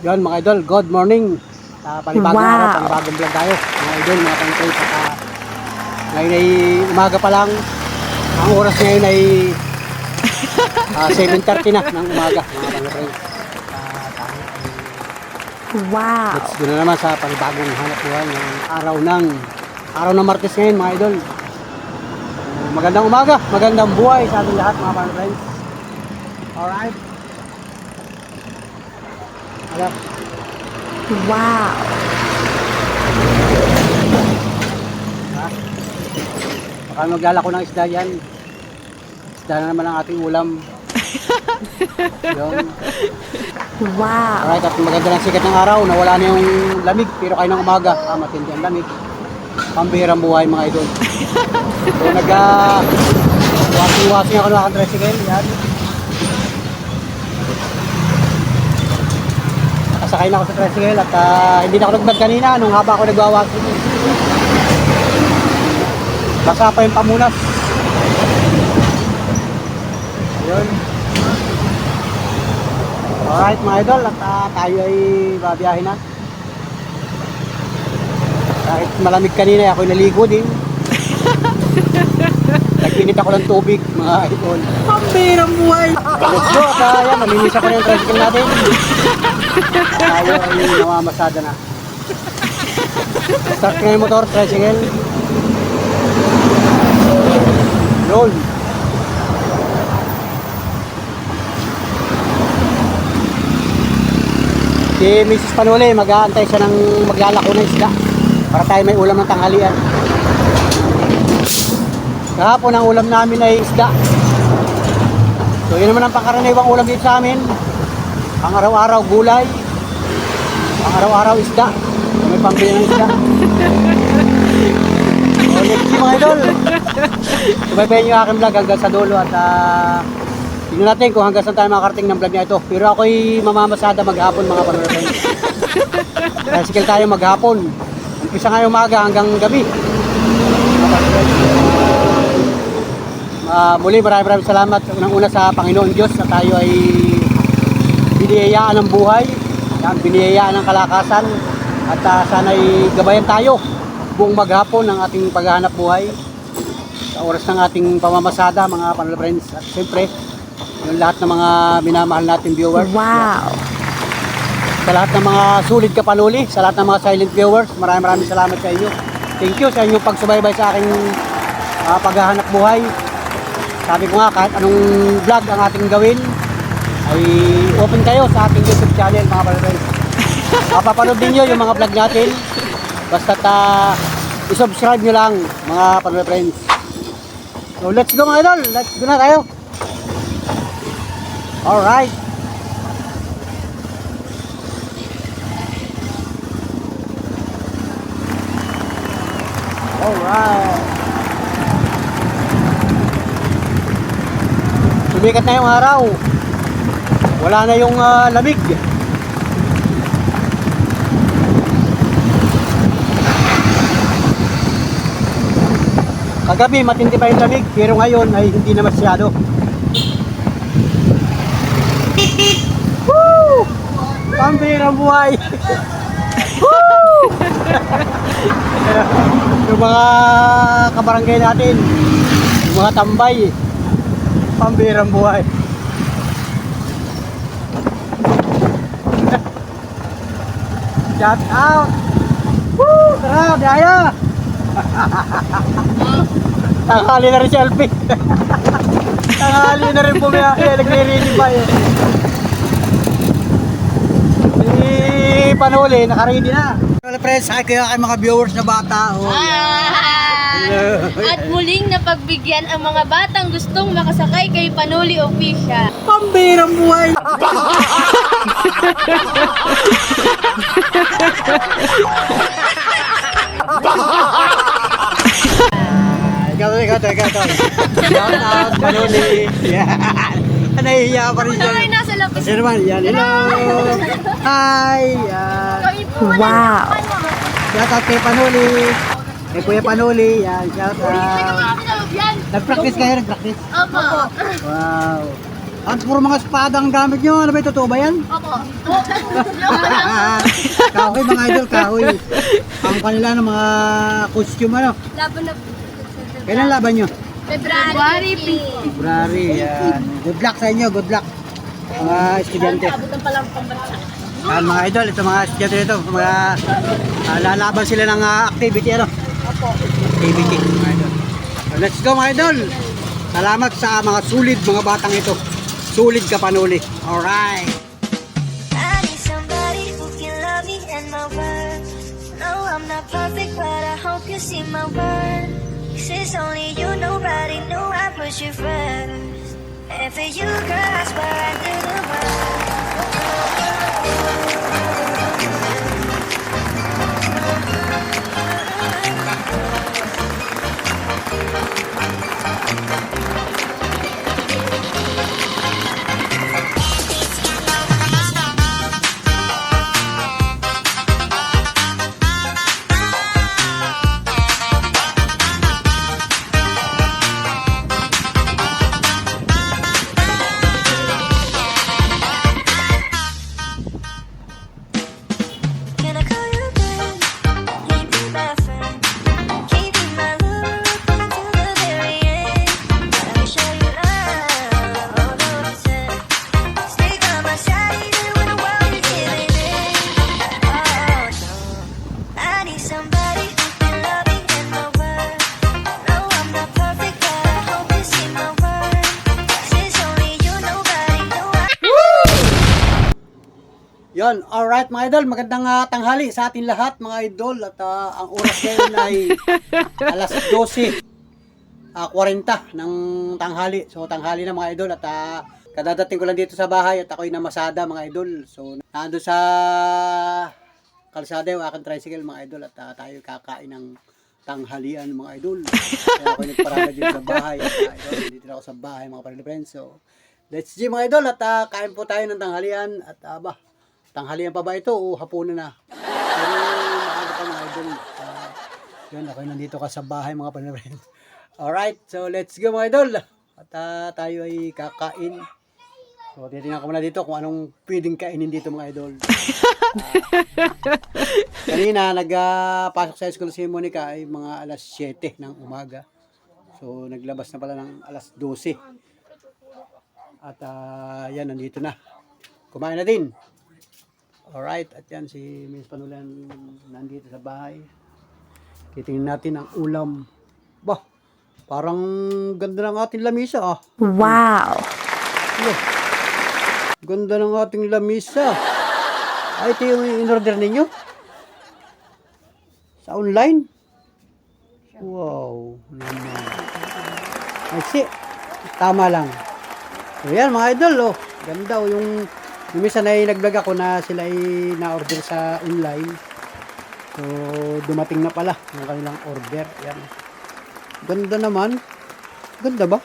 Yun mga idol, good morning. Sa panibagong Wow. araw, panibagong vlog tayo. Mga idol, mga pangkay, saka ngayon ay umaga pa lang. Ang oras ngayon ay ah, 7.30 na ng umaga, mga ay Wow. Let's go na naman sa panibagong hanap buhay ng araw ng araw ng Martes ngayon mga idol. Uh, magandang umaga, magandang buhay sa ating lahat mga friends. Alright. Ala, Wow. ha? Baka maglalako ng isda yan. Isda na naman ang ating ulam. Yun. Wow. Alright, at maganda ng sikat ng araw, nawala na yung lamig, pero kayo ng umaga, ah, matindi ang lamig. Pambihirang buhay mga idol. so nag uh, washing-washing ako ng tricycle, yan. Nakasakay na ako sa tricycle at ah, hindi na ako nagdag kanina nung haba ako nagwawashing. Basa pa yung pamunas. Yun. Alright mga idol, at ah, tayo ay babiyahin na. Kahit malamig kanina, ako'y naligo din. Nagpinit ako ng tubig, mga idol. Pambirang buhay! Let's go! At uh, yan, namimiss ako yung tricycle natin. Tayo ay namamasada na. Start na yung motor, tricycle. Yun. Si Mrs. Panuli, mag-aantay siya ng maglalako ng isda para tayo may ulam ng tanghalian. Kahapon ang ulam namin ay isda. So yun naman ang pangkaraniwang ulam dito sa amin. Ang araw-araw gulay. Ang araw-araw isda. May pambili ng isda. Let's see mga idol. Subaybayan niyo aking vlog hanggang sa dulo at ah, tingnan natin kung hanggang saan tayo makakarating ng vlog niya ito. Pero ako'y mamamasada maghapon mga panonood. Tricycle tayo maghapon. Umpisa ngayong umaga hanggang gabi. Ah, muli maraming maraming salamat unang una sa Panginoon Diyos na tayo ay biniyayaan ng buhay, yan, biniyayaan ng kalakasan at ah, sana'y gabayan tayo buong maghapon ng ating paghahanap buhay sa oras ng ating pamamasada mga panel friends at siyempre yung lahat ng mga minamahal nating viewers Wow. sa lahat ng mga sulit kapaluli, sa lahat ng mga silent viewers, maraming maraming salamat sa inyo. Thank you sa inyong pagsubaybay sa aking ah, paghahanap buhay. Sabi ko nga, kahit anong vlog ang ating gawin, ay open kayo sa ating YouTube channel, mga palabay. Mapapanood ninyo yung mga vlog natin. Basta uh, isubscribe nyo lang, mga palabay friends. So let's go mga idol, let's go na tayo. Alright. Alright. Sumikat na yung araw. Wala na yung ah, lamig. Kagabi matindi pa yung lamig pero ngayon ay hindi na masyado. Woo! Pambirang buhay! yung mga kabarangay natin, yung mga tambay, pambirang buhay. Shout out! Woo! Tara, daya! Tanghali na rin selfie. Tanghali na rin bumiyahe, nagre-ready pa eh. Si Panuli, nakaready na. Wala friends, hi kayo kay mga viewers na bata. Oh, Ah! At muling napagbigyan ang mga batang gustong makasakay kay Panuli Official. Pambirang buhay! Ikaw, ikaw, ikaw, ikaw. Shout out, Manoli. Yan. Nahihiya pa rin siya. Ay, nasa labas. Kasi naman, yan. Hello. Hi. Yan. Wow. Shout out kay Panoli. Kay Kuya Panoli. Yan, shout out. Yan. Nag-practice kayo, nag-practice. Opo. Wow. At puro mga espada ang gamit nyo. Ano ba, totoo ba yan? Opo. kahoy mga idol, kahoy. Ang kanila ng mga costume ano. Laban na Kailan laban nyo? February 15. February. Yan. Good luck sa inyo, good luck. Mga estudyante. Abutan pambansa. Mga idol, ito mga estudyante nito. Mga ah, lalaban sila ng ah, activity ano. Opo. activity mga idol. Let's go mga idol. Salamat sa mga sulit mga batang ito. Sulit ka panuli. Alright. I need somebody who can love me and my worth. No, I'm not perfect, but I hope you see my only you, nobody knew I put you first. And for you, girl, I swear I do the. Idol, magandang ah, tanghali sa atin lahat mga idol at ah, ang oras ngayon ay alas 12 ah, 40 ng tanghali. So tanghali na mga idol at ah, kadadating ko lang dito sa bahay at ako'y namasada mga idol. So nando sa kalsada yung aking tricycle mga idol at ah, tayo kakain ng tanghalian mga idol. Kaya ako nagparada dito sa bahay. At, idol, dito ako sa bahay mga friends. So let's see mga idol at ah, kain po tayo ng tanghalian at ah, ba, tanghalian pa ba ito o hapunan na? Pero maaga pa mga idol. Uh, yun, ako nandito ka sa bahay mga panabren. Alright, so let's go mga idol. At ah, tayo ay kakain. So titingnan ko muna dito kung anong pwedeng kainin dito mga idol. Ah, kanina nagpasok sa school si Monica ay mga alas 7 ng umaga. So naglabas na pala ng alas 12. At ah, yan, nandito na. Kumain na din. Alright, at yan si Miss Panulan nandito sa bahay. Titingnan natin ang ulam. Bah, parang ganda ng ating lamisa ah. Wow. Ano? Ganda ng ating lamisa. Ay, ito yung in-order ninyo? Sa online? Wow. Naman. Ay, si. Tama lang. So, yan mga idol, oh. Ganda, oh. Yung, yung minsan ay nag-vlog ako na sila ay na-order sa online. So, dumating na pala yung kanilang order. Yan. Ganda naman. Ganda ba?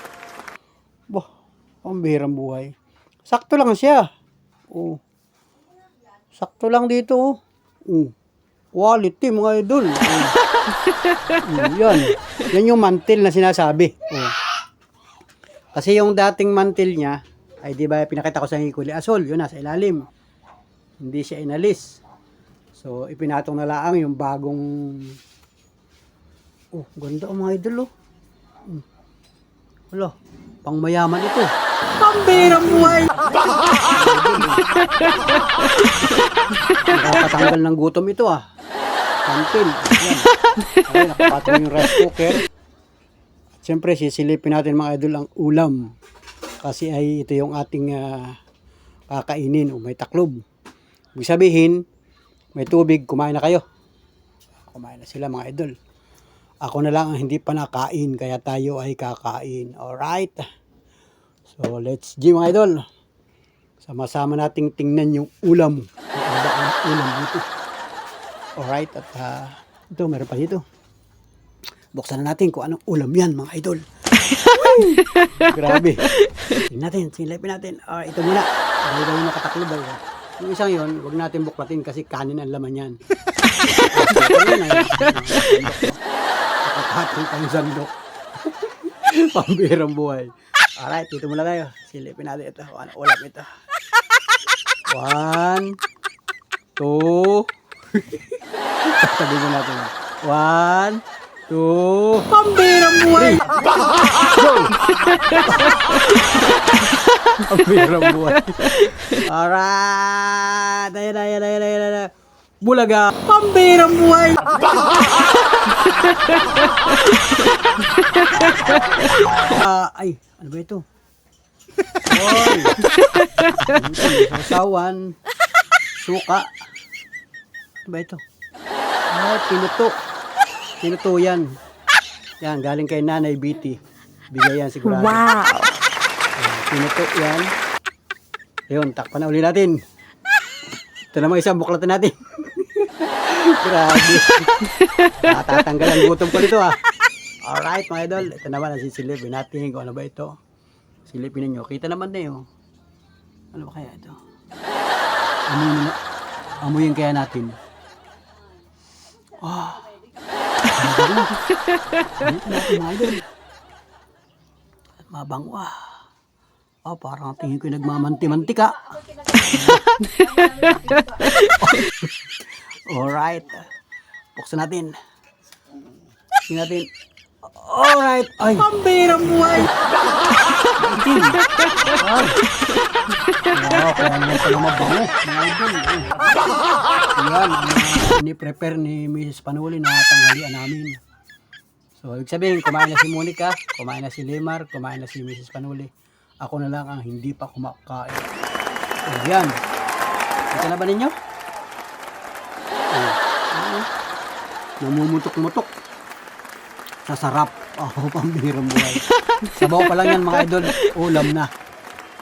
Bah, ang bihirang buhay. Sakto lang siya. Oh. Sakto lang dito. Oh. Oh. Quality mga idol. Oh. Mm, yan. Yan yung mantil na sinasabi. Oh. Kasi yung dating mantil niya, ay di ba pinakita ko sa hikuli asol, yun nasa ilalim. Hindi siya inalis. So, ipinatong na lang yung bagong Oh, ganda ang mga idol oh. Mm. Wala, pang mayaman ito. Pambirang buhay! Nakakatanggal ng gutom ito ah. Mantil. Yan. Ay, nakapatong yung rice cooker. At syempre, sisilipin natin mga idol ang ulam. Kasi ay ito yung ating ah, kakainin o may taklob. Ibig sabihin, may tubig, kumain na kayo. Kumain na sila mga idol. Ako na lang ang hindi pa nakain, kaya tayo ay kakain. Alright? So, let's G mga idol. Sama-sama nating tingnan yung ulam. Ang ulam dito? Alright, at ah, ito, meron pa dito. Buksan na natin kung anong ulam yan, mga idol. Grabe. Tingnan natin, silipin natin. Ah, ito muna. Dahil daw yung nakataklo daw. Yung isang yon, wag natin buklatin kasi kanin ang laman yan. Yun. Nakapatong pang sandok. Pambirang buhay. Alright, dito muna tayo. Silipin natin ito. Ano, ulam ito. One, two. Sabi mo natin. One, two. Pambirang buhay! Go! Pambirang buhay. Alright. Ayan, ayan, ayan, ayan, ayan. Bulaga. Pambirang buhay! Ah, ay, ano ba ito? Oy! Sasawan. Suka. Ano ba ito? Ah, pinuto. Pinuto yan. Yan, galing kay Nanay Biti. Bigay yan sigurado. Wow. Pinuto yan. Ayun, takpan na uli natin. Ito naman isang buklatan natin. Grabe. Natatanggal ang gutom ko nito ah. Alright mga idol, ito naman ang sisilipin natin kung ano ba ito. Silipin ninyo. Kita naman na yun. Ano ba kaya ito? Amuyin na. Amuyin kaya natin. Ah. Ano natin mga idol. Mabango ah. Oh, parang tingin ko nagmamanti-mantika. Alright. Buksan natin. Tingnan natin. Alright. Ay. Pambirang buhay. Ay. Wow, kaya naman pala mabango. Mga idol. Yan. ang Ini-prepare ni Mrs. Panuli na tanghalian namin. So, ibig sabihin, kumain na si Monica, kumain na si Limar, kumain na si Mrs. Panuli. Ako na lang ang hindi pa kumakain. Ayan. Kita na ba ninyo? Namumutok-mutok. Sa sarap. Oh, pambirang buhay. Sabaw pa lang yan mga idol. Ulam na.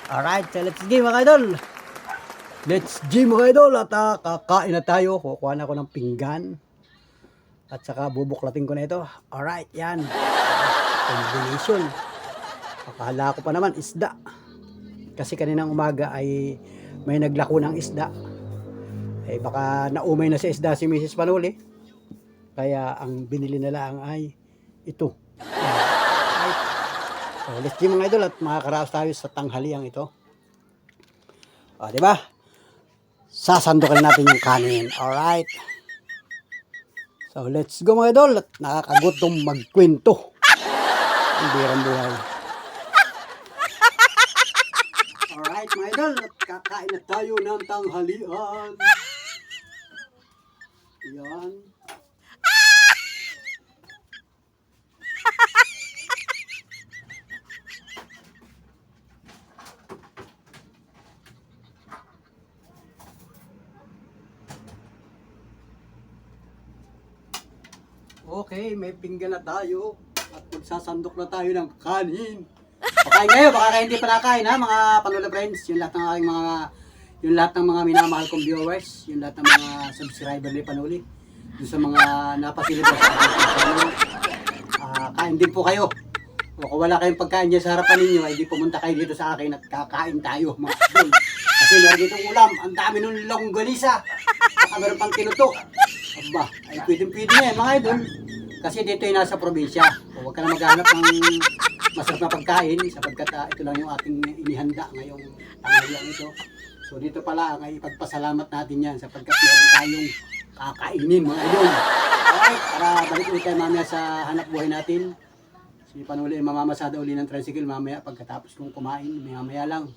Alright, so let's go mga idol. Let's go mga idol. At ah, kakain na tayo. Kukuha na ako ng pinggan. At saka bubuklatin ko na ito. Alright, yan. Combination. Akala ko pa naman isda. Kasi kaninang umaga ay may naglako ng isda. Eh baka naumay na sa isda si Mrs. Panuli. Kaya ang binili na lang ay ito. Alright. So, let's go mga idol at makakaraos tayo sa tanghaliang ito. O, di ba? Sasandukan natin yung kanin. Alright. So, let's go mga idol at nakakagutom magkwento. Ang birang buhay. Alright mga idol, at kakain na tayo ng tanghalian. Yan. Okay, may pinggan na tayo at magsasandok na tayo ng kanin. Pakain kayo, baka kayo hindi pa nakain ha, mga panula friends. Yung lahat ng aking mga, yung lahat ng mga minamahal kong viewers, yung lahat ng mga subscriber ni Panuli. Yung sa mga napasilip sa aking. Ah, kain din po kayo. O kung wala kayong pagkain dyan sa harapan ninyo, ay di pumunta kayo dito sa akin at kakain tayo mga idol. Kasi meron ditong ulam, ang dami nung longganisa. Saka meron pang tinuto. Aba, ay pwedeng-pwede na yan mga idol. Kasi dito ay nasa probinsya. O, huwag ka na maghanap ng masarap na pagkain sapagkat ah, ito lang yung ating inihanda ngayong tanghalian ito. So dito pala ay ipagpasalamat natin yan sapagkat meron tayong kakainin mga idol. Alright, para balik ulit tayo mamaya sa hanap buhay natin. Si Panuli ay mamamasada uli ng tricycle mamaya pagkatapos kong kumain, mamaya lang.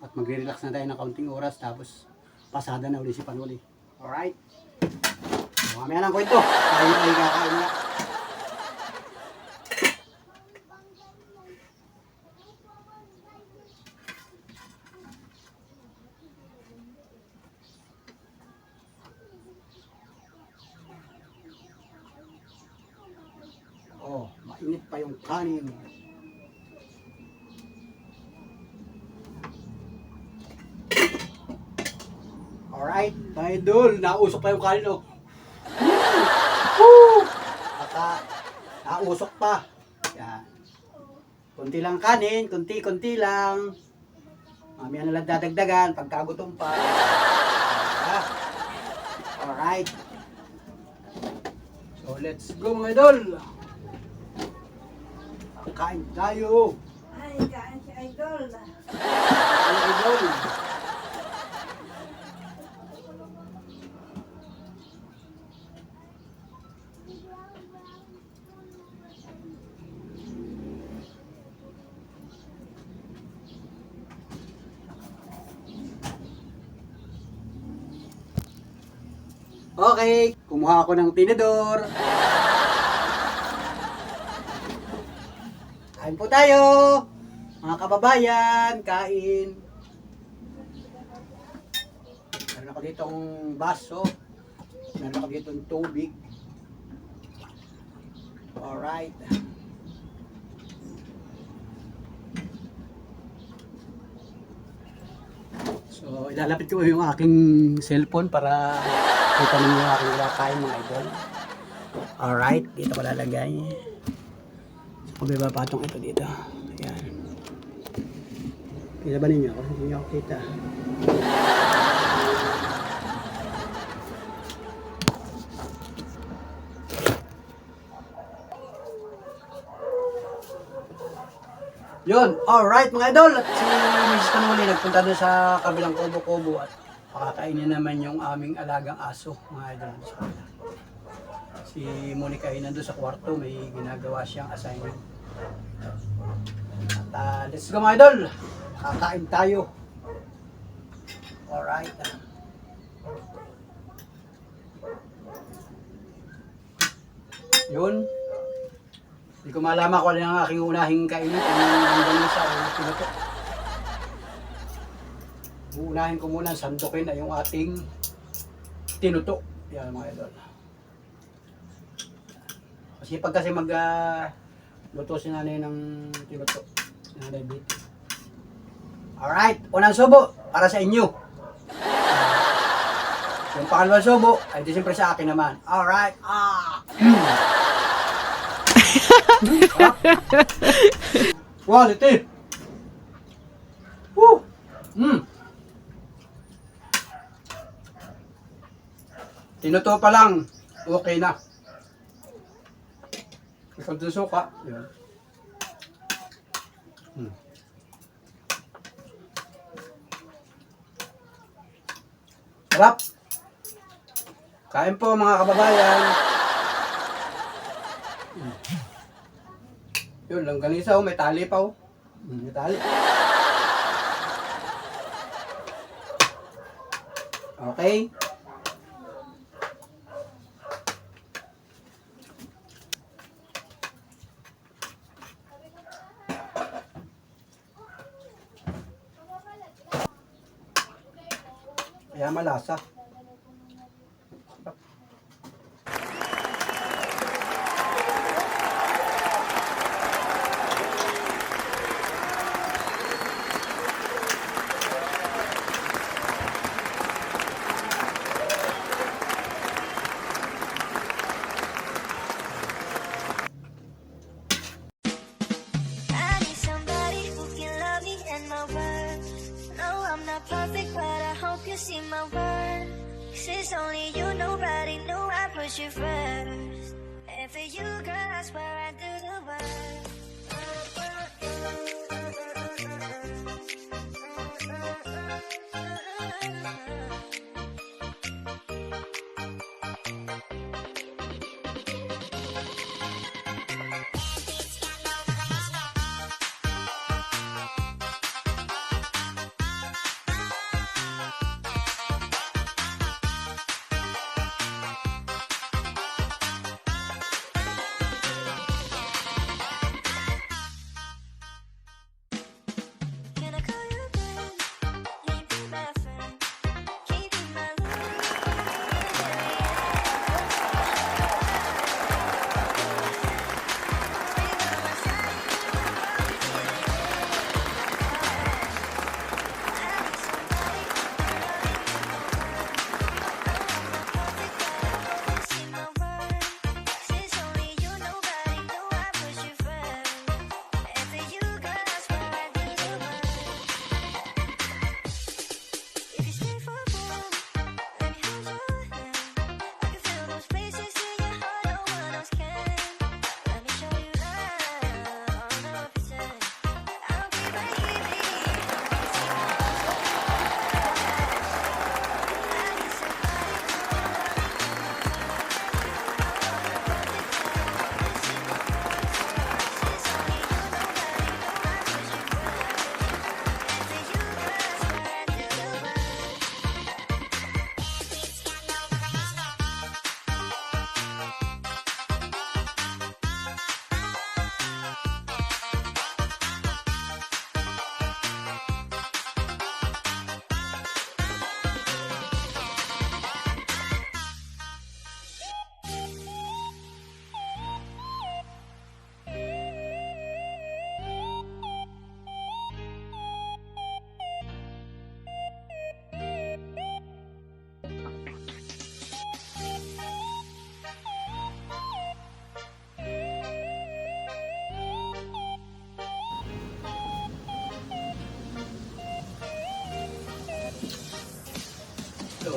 At magre-relax na tayo ng kaunting oras tapos pasada na uli si Panuli. Alright. Mamaya lang kwento. Tayo ay kakain na. Oh, mainit pa yung kanin. Alright, idol, nausok pa yung kanin oh. Woo! At ah, nausok pa. Yan. Kunti lang kanin, kunti-kunti lang. Mamaya na lang dadagdagan, pagkagutom pa. Ah. Alright. So let's go mga idol. Kain tayo. Ay, kain si idol. idol. Okay, kumuha ako ng tinidor. Kain po tayo. Mga kababayan, kain. Meron ako ditong baso. Meron ako ditong tubig. Alright. So, ilalapit ko yung aking cellphone para kita ninyo yung aking kinakain mga idol. Alright, dito ko lalagay. So, may patong ito dito. Ayan. Kita ba ninyo ako? Hindi ako kita. Yun, alright mga idol. At si Mrs. Kanuli nagpunta doon sa kabilang kubo-kubo at pakakainin naman yung aming alagang aso mga idol. Si Monica ay nandun sa kwarto, may ginagawa siyang assignment. At ah, let's go mga idol. Kakain tayo. Alright. Yun. Hindi ko malaman kung ano ang aking unahing kainin. Kung hanggang isa o pinuto. Uunahin ko muna sandukin ay yung ating tinuto. Yan mga idol. Kasi pag kasi mag ah, luto si nanay ng tinuto. Nanay Betty. Alright, unang subo para sa inyo. Yung pangalawang subo ay di siyempre sa akin naman. Alright. Ah. Quality. Woo. Mm. Tinuto pa lang, okay na. Ikaw dun suka. Yan. Mm. Sarap. Kain po mga kababayan. Mm. Yun, langganisa oh, may tali pa oh. Mm, May tali. Okay. Kaya malasa.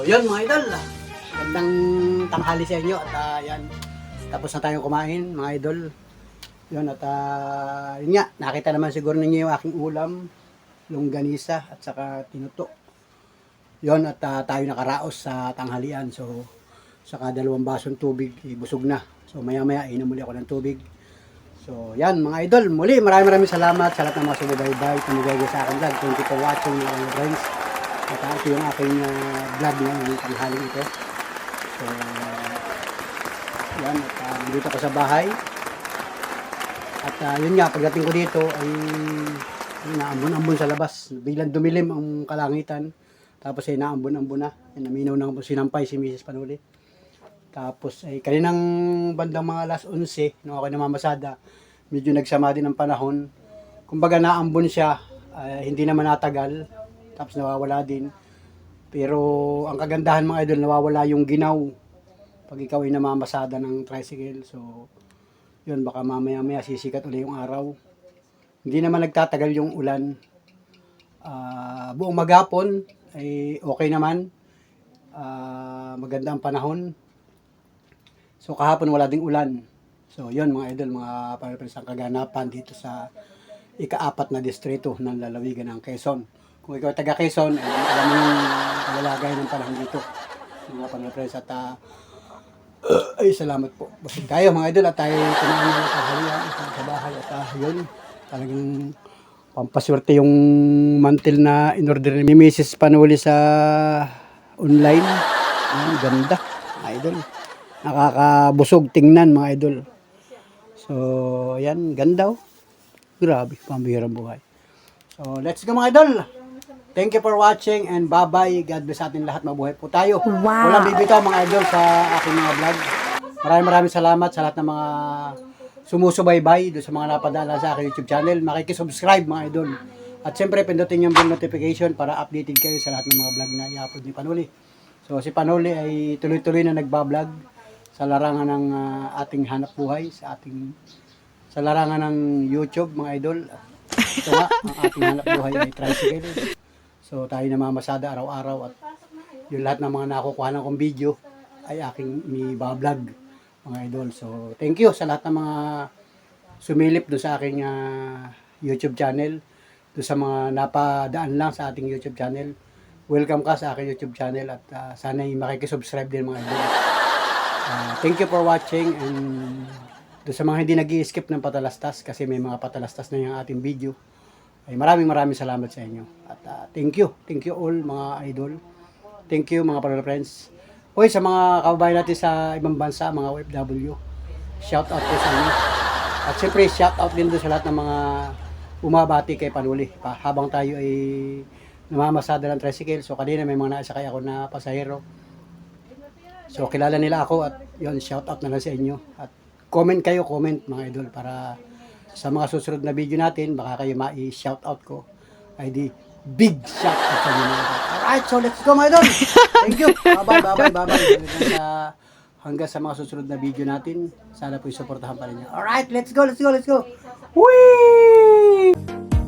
So, yun mga idol. Gandang tanghali sa inyo. At ah, yan, tapos na tayong kumain mga idol. Yun at ah, yun nga, nakita naman siguro ninyo yung aking ulam. Longganisa at saka tinuto. Yun at ah, tayo nakaraos sa tanghalian. So, saka dalawang basong tubig, eh, busog na. So, maya maya, inom muli ako ng tubig. So, yan mga idol. Muli, maraming maraming salamat sa lahat ng mga subaybay, tumigay sa akin vlog. Thank you for watching mga friends. At ito yung aking ah, vlog ngayon, yung tanghaling ito. So, yan. At ah, nandito ako sa bahay. At ah, yun nga, pagdating ko dito ay naambon-ambon sa labas. Biglang dumilim ang kalangitan. Tapos ay naambon-ambon na. Ay, naminaw na sinampay si Mrs. Panuli. Tapos ay kaninang bandang mga alas 11, nung ako namamasada, medyo nagsama din ang panahon. Kumbaga naambon siya, ay, hindi naman natagal. Tapos nawawala din. Pero ang kagandahan mga idol, nawawala yung ginaw pag ikaw ay namamasada ng tricycle. So, yun, baka mamaya-maya sisikat ulit yung araw. Hindi naman nagtatagal yung ulan. Ah, buong magapon ay okay naman. Ah, maganda ang panahon. So kahapon wala ding ulan. So yun mga idol, mga pare-pares ang kaganapan dito sa ikaapat na distrito ng lalawigan ng Quezon. Kung ikaw taga Quezon, ay alam mo yung kalalagay ng panahon dito. Mga pare-pares at ah, ay salamat po. Busog tayo mga idol at tayo kumain ng tanghalian sa bahay at ah, yun talagang pampaswerte yung mantil na in-order ni Mrs. Panuli sa online. Ang ganda, mga idol. Nakakabusog tingnan mga idol. So, yan, ganda oh. Grabe, pambihirang buhay. So, let's go mga idol. Thank you for watching and bye-bye. God bless atin lahat. Mabuhay po tayo. Wow. Walang bibitaw mga idol sa aking mga vlog. Maraming maraming salamat sa lahat ng mga sumusubaybay doon sa mga napadala sa aking YouTube channel. Makikisubscribe mga idol. At siyempre, pindutin yung bell notification para updated kayo sa lahat ng mga vlog na i-upload ni Panuli. So, si Panuli ay tuloy-tuloy na nagbablog sa larangan ng ah, ating hanap buhay, sa ating sa larangan ng YouTube, mga idol. Ito nga, ang ating hanap buhay ay tricycle. So, tayo namamasada araw-araw at yung lahat ng mga nakukuha ng kong video ay aking mi-vlog, mga idol. So, thank you sa lahat ng mga sumilip do sa aking ah, YouTube channel, do sa mga napadaan lang sa ating YouTube channel. Welcome ka sa aking YouTube channel at ah, sana'y makikisubscribe din mga idol. Ah, thank you for watching and do sa mga hindi nag skip ng patalastas kasi may mga patalastas na yung ating video ay maraming maraming salamat sa inyo. At ah, thank you. Thank you all mga idol. Thank you mga panonood friends. Hoy sa mga kababayan natin sa ibang bansa, mga OFW. Shout out po sa inyo. At siyempre shout out din sa lahat ng mga umabati kay Panuli. Pa, habang tayo ay namamasada ng tricycle. So kanina may mga naisakay ako na pasahero. So kilala nila ako at yon shout out na lang sa inyo. At comment kayo, comment mga idol para sa mga susunod na video natin, baka kayo ma-shout out ko. Ay di big shout out sa inyo. Alright, so let's go mga idol. Thank you. Bye-bye, bye-bye, bye-bye. Hanggang sa, mga susunod na video natin. Sana po suportahan pa rin niyo. Alright, let's go, let's go, let's go. Whee!